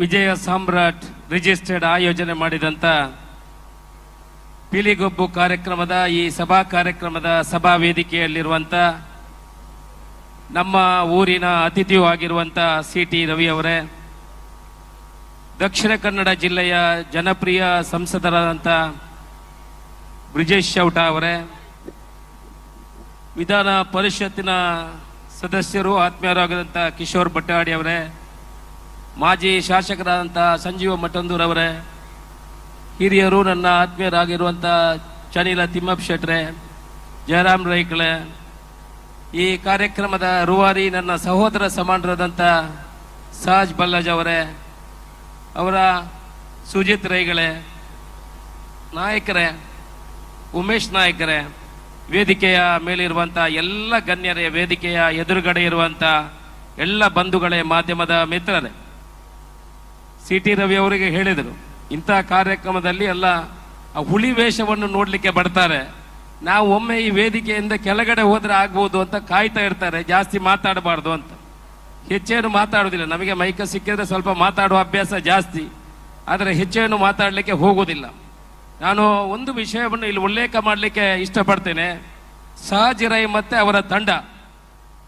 ವಿಜಯ ಸಾಮ್ರಾಟ್ registered ಆಯೋಜನೆ ಮಾಡಿದಂತ ಪಿಲಿಗೊಬ್ಬು ಕಾರ್ಯಕ್ರಮದ, ಈ ಸಭಾ ಕಾರ್ಯಕ್ರಮದ ಸಭಾ ವೇದಿಕೆಯಲ್ಲಿರುವಂತ ನಮ್ಮ ಊರಿನ ಅತಿಥಿಯೂ ಆಗಿರುವಂತ ಸಿ ಟಿ ರವಿ ಅವರೇ, ದಕ್ಷಿಣ ಕನ್ನಡ ಜಿಲ್ಲೆಯ ಜನಪ್ರಿಯ ಸಂಸದರಾದಂಥ ಬ್ರಿಜೇಶ್ ಚೌಟ ಅವರೇ, ವಿಧಾನ ಪರಿಷತ್ತಿನ ಸದಸ್ಯರು ಆತ್ಮೀಯರಾಗಿರುವಂಥ ಕಿಶೋರ್ ಭಟ್ಟಾಡಿ ಅವರೇ ಮಾಜಿ ಶಾಸಕರಾದಂಥ ಸಂಜೀವ ಮಠಂದೂರ್ ಅವರೇ, ಹಿರಿಯರು, ನನ್ನ ಆತ್ಮೀಯರಾಗಿರುವಂಥ ಚನಿಲ ತಿಮ್ಮಪ್ಪ ಶೆಟ್ರೆ, ಜಯರಾಮ್ ರೈಕಳೆ, ಈ ಕಾರ್ಯಕ್ರಮದ ರೂವಾರಿ ನನ್ನ ಸಹೋದರ ಸಮಾನರಾದಂಥ ಸಹಜ್ ಬಲ್ಲಜ್ ಅವರೇ, ಅವರ ಸುಜಿತ್ ರೈಗಳೇ, ನಾಯಕರೇ, ಉಮೇಶ್ ನಾಯಕರೇ, ವೇದಿಕೆಯ ಮೇಲಿರುವಂಥ ಎಲ್ಲ ಗಣ್ಯರೇ, ವೇದಿಕೆಯ ಎದುರುಗಡೆ ಇರುವಂಥ ಎಲ್ಲ ಬಂಧುಗಳೇ, ಮಾಧ್ಯಮದ ಮಿತ್ರರೇ. ಸಿ ಟಿ ರವಿ ಅವರಿಗೆ ಹೇಳಿದರು, ಇಂಥ ಕಾರ್ಯಕ್ರಮದಲ್ಲಿ ಎಲ್ಲ ಹುಲಿ ವೇಷವನ್ನು ನೋಡಲಿಕ್ಕೆ ಬರ್ತಾರೆ. ನಾವು ಒಮ್ಮೆ ಈ ವೇದಿಕೆಯಿಂದ ಕೆಳಗಡೆ ಹೋದರೆ ಆಗ್ಬೋದು ಅಂತ ಕಾಯ್ತಾ ಇರ್ತಾರೆ, ಜಾಸ್ತಿ ಮಾತಾಡಬಾರ್ದು ಅಂತ. ಹೆಚ್ಚೇನು ಮಾತಾಡೋದಿಲ್ಲ ನಮಗೆ ಮೈಕ ಸಿಕ್ಕಿದ್ರೆ ಸ್ವಲ್ಪ ಮಾತಾಡುವ ಅಭ್ಯಾಸ ಜಾಸ್ತಿ, ಆದರೆ ಹೆಚ್ಚೇನು ಮಾತಾಡಲಿಕ್ಕೆ ಹೋಗೋದಿಲ್ಲ ನಾನು ಒಂದು ವಿಷಯವನ್ನು ಇಲ್ಲಿ ಉಲ್ಲೇಖ ಮಾಡಲಿಕ್ಕೆ ಇಷ್ಟಪಡ್ತೇನೆ ಸಹಜಿರೈ ಮತ್ತು ಅವರ ತಂಡ.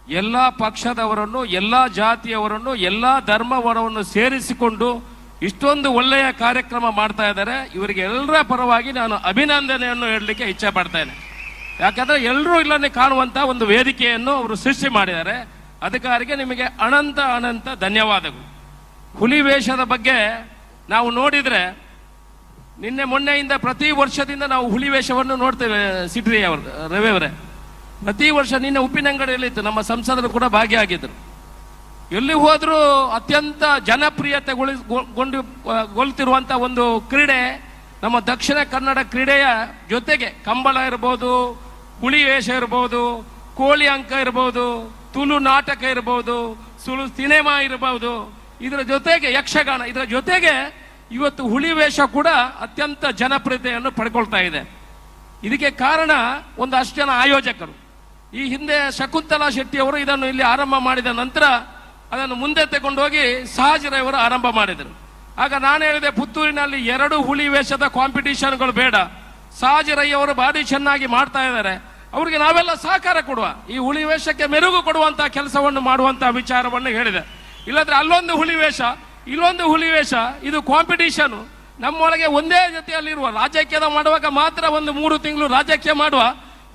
ಎಲ್ಲ ಪಕ್ಷದವರನ್ನು, ಎಲ್ಲ ಜಾತಿಯವರನ್ನು, ಎಲ್ಲ ಧರ್ಮವರವನ್ನು ಸೇರಿಸಿಕೊಂಡು ಇಷ್ಟೊಂದು ಒಳ್ಳೆಯ ಕಾರ್ಯಕ್ರಮ ಮಾಡ್ತಾ ಇದ್ದಾರೆ. ಇವರಿಗೆ ಎಲ್ಲರ ಪರವಾಗಿ ನಾನು ಅಭಿನಂದನೆಯನ್ನು ಹೇಳಲಿಕ್ಕೆ ಇಚ್ಛೆ ಪಡ್ತೇನೆ. ಯಾಕಂದ್ರೆ ಎಲ್ಲರೂ ಇಲ್ಲನ್ನೇ ಕಾಣುವಂತ ಒಂದು ವೇದಿಕೆಯನ್ನು ಅವರು ಸೃಷ್ಟಿ ಮಾಡಿದ್ದಾರೆ. ಅದಕ್ಕಾಗಿ ನಿಮಗೆ ಅನಂತ ಅನಂತ ಧನ್ಯವಾದಗಳು. ಹುಲಿ ವೇಷದ ಬಗ್ಗೆ ನಾವು ನೋಡಿದ್ರೆ ನಿನ್ನೆ ಮೊನ್ನೆಯಿಂದ ಪ್ರತಿ ವರ್ಷದಿಂದ ನಾವು ಹುಲಿ ವೇಷವನ್ನು ನೋಡ್ತೇವೆ ಸಿಟ್ರಿ ಅವರು, ರವಿ ಅವರೇ. ಪ್ರತಿ ವರ್ಷ ನಿನ್ನೆ ಉಪ್ಪಿನಂಗಡಿಯಲ್ಲಿ ಇತ್ತು. ನಮ್ಮ ಸಂಸದರು ಕೂಡ ಭಾಗಿಯಾಗಿದ್ದರು. ಎಲ್ಲಿ ಹೋದರೂ ಅತ್ಯಂತ ಜನಪ್ರಿಯತೆಗೊಳಿಸಿಕೊಂಡು ಗೊಳ್ತಿರುವಂಥ ಒಂದು ಕ್ರೀಡೆ ನಮ್ಮ ದಕ್ಷಿಣ ಕನ್ನಡ ಕ್ರೀಡೆಯ ಜೊತೆಗೆ ಕಂಬಳ ಇರ್ಬೋದು, ಹುಳಿ ವೇಷ ಇರ್ಬೋದು, ಕೋಳಿ ಅಂಕ ಇರ್ಬೋದು, ತುಳು ನಾಟಕ ಇರ್ಬೋದು, ಸುಳು ಸಿನಿಮಾ ಇರಬಹುದು ಇದರ ಜೊತೆಗೆ ಯಕ್ಷಗಾನ, ಇದರ ಜೊತೆಗೆ ಇವತ್ತು ಹುಳಿ ವೇಷ ಕೂಡ ಅತ್ಯಂತ ಜನಪ್ರಿಯತೆಯನ್ನು ಪಡ್ಕೊಳ್ತಾ ಇದೆ. ಇದಕ್ಕೆ ಕಾರಣ ಒಂದು ಅಷ್ಟು ಜನ ಆಯೋಜಕರು. ಈ ಹಿಂದೆ ಶಕುಂತಲಾ ಶೆಟ್ಟಿ ಅವರು ಇದನ್ನು ಇಲ್ಲಿ ಆರಂಭ ಮಾಡಿದ ನಂತರ ಅದನ್ನು ಮುಂದೆ ತಗೊಂಡೋಗಿ ಸಹಜರವರು ಆರಂಭ ಮಾಡಿದರು. ಆಗ ನಾನು ಹೇಳಿದೆ, ಪುತ್ತೂರಿನಲ್ಲಿ ಎರಡು ಹುಲಿ ವೇಷದ ಕಾಂಪಿಟಿಷನ್ಗಳು ಬೇಡ. ಸಹಜರೈ ಅವರು ಭಾರಿ ಚೆನ್ನಾಗಿ ಮಾಡ್ತಾ ಇದ್ದಾರೆ. ಅವರಿಗೆ ನಾವೆಲ್ಲ ಸಹಕಾರ ಕೊಡುವ. ಈ ಹುಲಿ ವೇಷಕ್ಕೆ ಮೆರುಗು ಕೊಡುವಂತ ಕೆಲಸವನ್ನು ಮಾಡುವಂತ ವಿಚಾರವನ್ನು ಹೇಳಿದೆ. ಇಲ್ಲದ್ರೆ ಅಲ್ಲೊಂದು ಹುಲಿ ವೇಷ, ಇಲ್ಲೊಂದು ಹುಲಿ ವೇಷ, ಇದು ಕಾಂಪಿಟಿಷನ್ ನಮ್ಮೊಳಗೆ ಒಂದೇ ಜೊತೆಯಲ್ಲಿರುವ ರಾಜಕೀಯದ ಮಾಡುವಾಗ ಮಾತ್ರ ಒಂದು ಮೂರು ತಿಂಗಳು ರಾಜಕೀಯ ಮಾಡುವ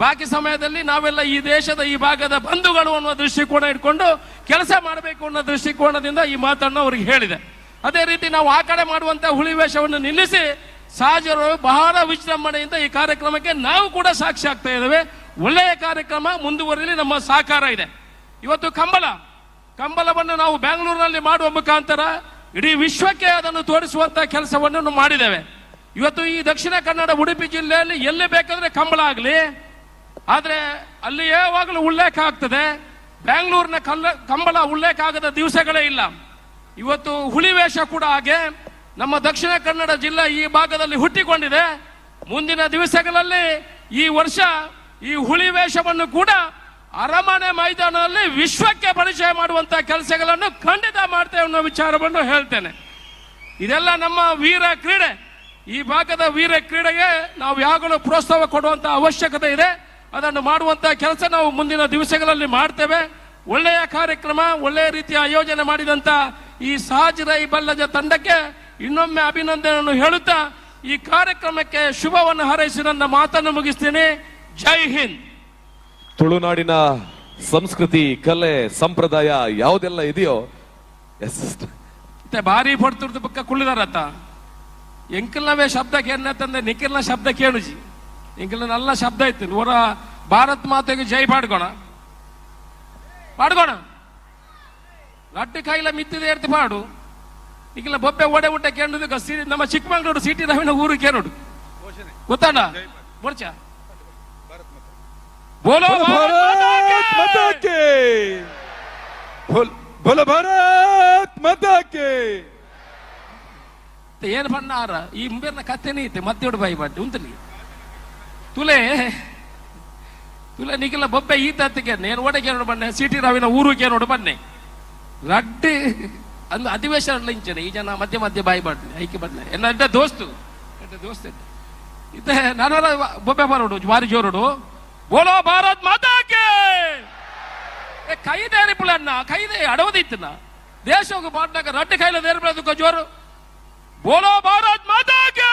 ಬಾಕಿ ಸಮಯದಲ್ಲಿ ನಾವೆಲ್ಲ ಈ ದೇಶದ, ಈ ಭಾಗದ ಬಂಧುಗಳು ಅನ್ನುವ ದೃಷ್ಟಿಕೋನ ಇಟ್ಕೊಂಡು ಕೆಲಸ ಮಾಡಬೇಕು ಅನ್ನೋ ದೃಷ್ಟಿಕೋನದಿಂದ ಈ ಮಾತನ್ನು ಅವ್ರಿಗೆ ಹೇಳಿದೆ. ಅದೇ ರೀತಿ ನಾವು ಆ ಕಡೆ ಮಾಡುವಂತ ಹುಳಿ ವೇಷವನ್ನು ನಿಲ್ಲಿಸಿ ಸಹಜರು ಬಹಳ ವಿಜೃಂಭಣೆಯಿಂದ ಈ ಕಾರ್ಯಕ್ರಮಕ್ಕೆ ನಾವು ಕೂಡ ಸಾಕ್ಷಿ ಆಗ್ತಾ ಇದ್ದೇವೆ. ಒಳ್ಳೆಯ ಕಾರ್ಯಕ್ರಮ ಮುಂದುವರಿಲಿ ನಮ್ಮ ಸಹಕಾರ ಇದೆ. ಇವತ್ತು ಕಂಬಳ, ಕಂಬಳವನ್ನು ನಾವು ಬೆಂಗಳೂರಿನಲ್ಲಿ ಮಾಡುವ ಮುಖಾಂತರ ಇಡೀ ವಿಶ್ವಕ್ಕೆ ಅದನ್ನು ತೋರಿಸುವಂತ ಕೆಲಸವನ್ನು ಮಾಡಿದ್ದೇವೆ. ಇವತ್ತು ಈ ದಕ್ಷಿಣ ಕನ್ನಡ, ಉಡುಪಿ ಜಿಲ್ಲೆಯಲ್ಲಿ ಎಲ್ಲಿ ಬೇಕಾದ್ರೆ ಕಂಬಳ ಆಗಲಿ ಆದ್ರೆ ಅಲ್ಲಿ ಯಾವಾಗಲೂ ಉಲ್ಲೇಖ ಆಗ್ತದೆ. ಬೆಂಗಳೂರಿನ ಕಲ್ಲ, ಕಂಬಳ ಉಲ್ಲೇಖ ಆಗದ ದಿವಸಗಳೇ ಇಲ್ಲ. ಇವತ್ತು ಹುಲಿ ವೇಷ ಕೂಡ ಹಾಗೆ ನಮ್ಮ ದಕ್ಷಿಣ ಕನ್ನಡ ಜಿಲ್ಲೆ ಈ ಭಾಗದಲ್ಲಿ ಹುಟ್ಟಿಕೊಂಡಿದೆ. ಮುಂದಿನ ದಿವಸಗಳಲ್ಲಿ ಈ ವರ್ಷ ಈ ಹುಲಿ ವೇಷವನ್ನು ಕೂಡ ಅರಮನೆ ಮೈದಾನದಲ್ಲಿ ವಿಶ್ವಕ್ಕೆ ಪರಿಚಯ ಮಾಡುವಂತಹ ಕೆಲಸಗಳನ್ನು ಖಂಡಿತ ಮಾಡ್ತೇವೆ ಅನ್ನೋ ವಿಚಾರವನ್ನು ಹೇಳ್ತೇನೆ. ಇದೆಲ್ಲ ನಮ್ಮ ವೀರ ಕ್ರೀಡೆ. ಈ ಭಾಗದ ವೀರ ಕ್ರೀಡೆಗೆ ನಾವು ಯಾವಾಗಲೂ ಪ್ರೋತ್ಸಾಹ ಕೊಡುವಂತ ಅವಶ್ಯಕತೆ ಇದೆ. ಅದನ್ನು ಮಾಡುವಂತ ಕೆಲಸ ನಾವು ಮುಂದಿನ ದಿವಸಗಳಲ್ಲಿ ಮಾಡ್ತೇವೆ. ಒಳ್ಳೆಯ ಕಾರ್ಯಕ್ರಮ ಒಳ್ಳೆಯ ರೀತಿಯ ಆಯೋಜನೆ ಮಾಡಿದಂತ ಈ ಸಹಜ ರೈ ಬಲ್ಲಜ ತಂಡಕ್ಕೆ ಇನ್ನೊಮ್ಮೆ ಅಭಿನಂದನೆಯನ್ನು ಹೇಳುತ್ತಾ ಈ ಕಾರ್ಯಕ್ರಮಕ್ಕೆ ಶುಭವನ್ನು ಹಾರೈಸಿ ನನ್ನ ಮಾತನ್ನು ಮುಗಿಸ್ತೀನಿ. ಜೈ ಹಿಂದ್. ತುಳುನಾಡಿನ ಸಂಸ್ಕೃತಿ ಕಲೆ ಸಂಪ್ರದಾಯ ಯಾವುದೆಲ್ಲ ಇದೆಯೋ ಎಸ್ ಮತ್ತೆ ಭಾರಿ ಪಡ್ತಿರ್ದು ಪಕ್ಕ ಕುಳ್ಳಿದಾರತ್ತ. ಎಂಕಲ್ನವೇ ಶಬ್ದ ಕೇಳತ್ತಂದ್ರೆ ನಿಖಿಲ್ನ ಶಬ್ದ ಕೇಳುಜಿ. ఇంకలో ನಲ್ಲ ಶಬ್ದ ಐತೆ ఓరా ಭಾರತ್ ಮಾತೆಗೆ ಜೈ ಪಾಡ್ಕೋಣ ಪಾಡ್ಕೋಣ ಲಡ್ಡು ಕೈಲ ಮಿತ್ತಿದ ಏರ್ತಿ ಪಾಡು. ಈಗಿಲ್ಲ ಬೊಬ್ಬೆ ಒಡೆ ಉಟ್ಟೆ ಕೇಂದ್ರ ಸಿಟಿ ನಮ್ಮ ಚಿಕ್ಕಮಂಗ್ಳೂರು ಸಿಟಿ ನವಿನ ಊರು ಕೇನೋಡು ಗೊತ್ತಾಡ ಬರ್ಚ ಬೋಲೋ ಭಾರತ್ ಬೋಲೋ ಭಾರತ್ ಮತಾಕೆ ಏನ್ ಬಣ್ಣ ಈ ಮುಂಬೈನ ಕಥೆನೇ ಐತೆ ಮತ್ತೆ ಬಾಯಿ ಬಾಟಿ ಉಂಟು ನೀ ತುಲೆ ತುಲೆ ನಿಖಿಲ ಬೊಬ್ಬೆ ಈತ ಹತ್ತಿಗೆ ನೇನು ಓಡಕ್ಕೆ ನೋಡು ಬನ್ನೆ ಸಿಟಿ ರಾವಿನ ಊರಿಗೆ ನೋಡು ಬನ್ನೆ. ರಡ್ಡಿ, ಅಂದು ಅಧಿವೇಶನ ಇಂಚನೆ ಈ ಜನ ಮಧ್ಯ ಮಧ್ಯ ಬಾಯಿ ಬಾಡ್ಲಿ ಐಕೆ ಬನ್ನೆ ಎಲ್ಲ ಅಡ್ಡ ದೋಸ್ತು? ಅಡ್ಡ ದೋಸ್ತ ಇತ್ತೆ ನಾನು ಬೊಬ್ಬೆ ಬರೋಡು ಜ್ವಾರಿ ಜೋರುಡು ಬೋಲೋ ಭಾರತ್ ಮಾತಾಕೆ ಕೈದೆ ಕೈದೇ ಕೈದೆ ಅಡವದಿತ್ತನ ದೇಶಕ್ಕೆ ಪಾಟ್ನಾಗ ರಡ್ಡಿ ಕೈಲ ನೇರ್ಬಿಡೋದಕ್ಕೆ ಜೋರು. ಬೋಲೋ ಭಾರತ್ ಮಾತಾಕೆ